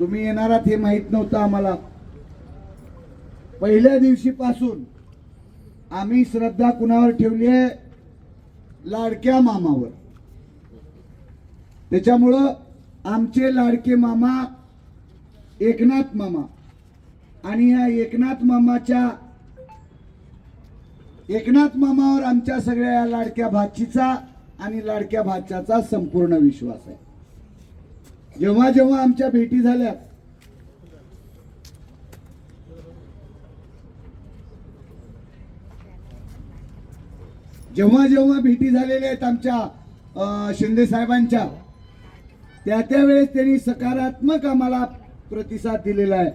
तुम्ही येणारात हे माहीत नव्हतं आम्हाला. पहिल्या दिवशीपासून आम्ही श्रद्धा कुणावर ठेवली आहे? लाडक्या मामावर. त्याच्यामुळं आमचे लाडके मामा एकनाथ मामा आणि या एकनाथ मामाच्या एकनाथ मामावर आमच्या सगळ्या या लाडक्या भाचीचा आणि लाडक्या भाच्याचा संपूर्ण विश्वास आहे. जेव्हा जेव्हा आमच्या भेटी झाल्या जेव्हा जेव्हा भेटी झालेल्या आहेत आमच्या शिंदे साहेबांच्या त्या त्यावेळेस त्यांनी सकारात्मक आम्हाला प्रतिसाद दिलेला आहे.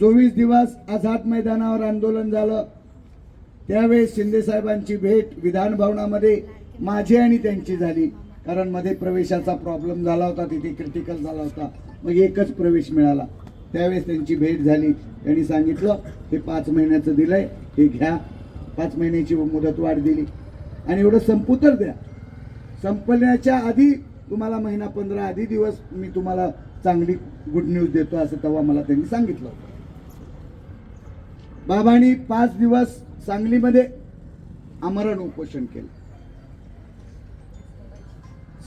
चोवीस दिवस आझाद मैदानावर आंदोलन झालं. त्यावेळेस शिंदे साहेबांची भेट विधान भवनामध्ये माझी आणि त्यांची झाली. कारण मध्ये प्रवेशाचा प्रॉब्लेम झाला होता तिथे क्रिटिकल झाला होता. मग एकच प्रवेश मिळाला. त्यावेळेस त्यांची भेट झाली. त्यांनी सांगितलं हे पाच महिन्याचं दिलंय हे घ्या. पाच महिन्याची मुदत वाढ दिली आणि एवढं संपू तर द्या. संपण्याच्या आधी तुम्हाला महिना पंधरा आधी दिवस मी तुम्हाला चांगली गुड न्यूज देतो असं तेव्हा मला त्यांनी सांगितलं होतं. बाबांनी पाच दिवस सांगलीमध्ये आमरण उपोषण केलं.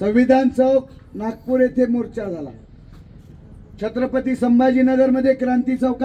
संविधान चौक नागपूर येथे मोर्चा झाला. छत्रपती संभाजीनगरमध्ये क्रांती चौकात